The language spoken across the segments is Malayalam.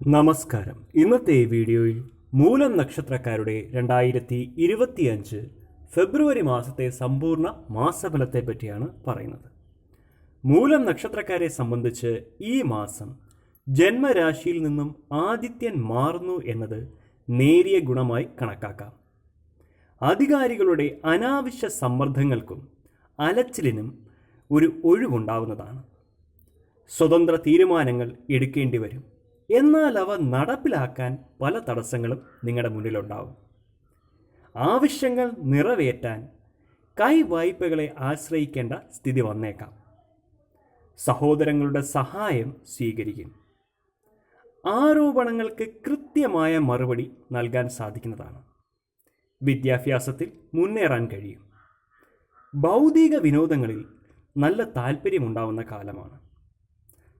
നമസ്കാരം. ഇന്നത്തെ വീഡിയോയിൽ മൂലം നക്ഷത്രക്കാരുടെ രണ്ടായിരത്തി ഇരുപത്തിയഞ്ച് ഫെബ്രുവരി മാസത്തെ സമ്പൂർണ മാസഫലത്തെ പറ്റിയാണ് പറയുന്നത്. മൂലം നക്ഷത്രക്കാരെ സംബന്ധിച്ച് ഈ മാസം ജന്മരാശിയിൽ നിന്നും ആദിത്യൻ മാറുന്നു എന്നത് നേരിയ ഗുണമായി കണക്കാക്കാം. അധികാരികളുടെ അനാവശ്യ സമ്മർദ്ദങ്ങൾക്കും അലച്ചിലിനും ഒരു ഒഴിവുണ്ടാവുന്നതാണ്. സ്വതന്ത്ര തീരുമാനങ്ങൾ എടുക്കേണ്ടി വരും. എന്നാൽ അവ നടപ്പിലാക്കാൻ പല തടസ്സങ്ങളും നിങ്ങളുടെ മുന്നിലുണ്ടാവും. ആവശ്യങ്ങൾ നിറവേറ്റാൻ കൈ കൈവായ്പകളെ ആശ്രയിക്കേണ്ട സ്ഥിതി വന്നേക്കാം. സഹോദരങ്ങളുടെ സഹായം സ്വീകരിക്കും. ആരോപണങ്ങൾക്ക് കൃത്യമായ മറുപടി നൽകാൻ സാധിക്കുന്നതാണ്. വിദ്യാഭ്യാസത്തിൽ മുന്നേറാൻ കഴിയും. ഭൗതിക വിനോദങ്ങളിൽ നല്ല താല്പര്യമുണ്ടാവുന്ന കാലമാണ്.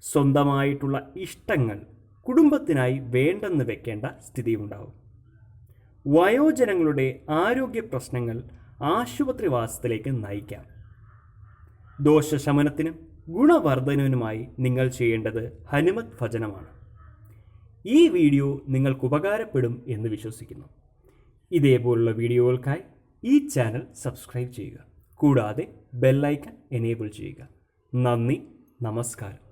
സ്വന്തമായിട്ടുള്ള ഇഷ്ടങ്ങൾ കുടുംബത്തിനായി വേണ്ടെന്ന് വെക്കേണ്ട സ്ഥിതിയുണ്ടാവും വയോജനങ്ങളുടെ ആരോഗ്യ പ്രശ്നങ്ങൾ ആശുപത്രിവാസത്തിലേക്ക് നയിക്കാം. ദോഷശമനത്തിനും ഗുണവർദ്ധനവിനുമായി നിങ്ങൾ ചെയ്യേണ്ടത് ഹനുമത് ഭജനമാണ്. ഈ വീഡിയോ നിങ്ങൾക്ക് ഉപകാരപ്പെടും എന്ന് വിശ്വസിക്കുന്നു. ഇതേപോലുള്ള വീഡിയോകൾക്കായി ഈ ചാനൽ സബ്സ്ക്രൈബ് ചെയ്യുക. കൂടാതെ ബെല്ലൈക്കൺ എനേബിൾ ചെയ്യുക. നന്ദി നമസ്കാരം.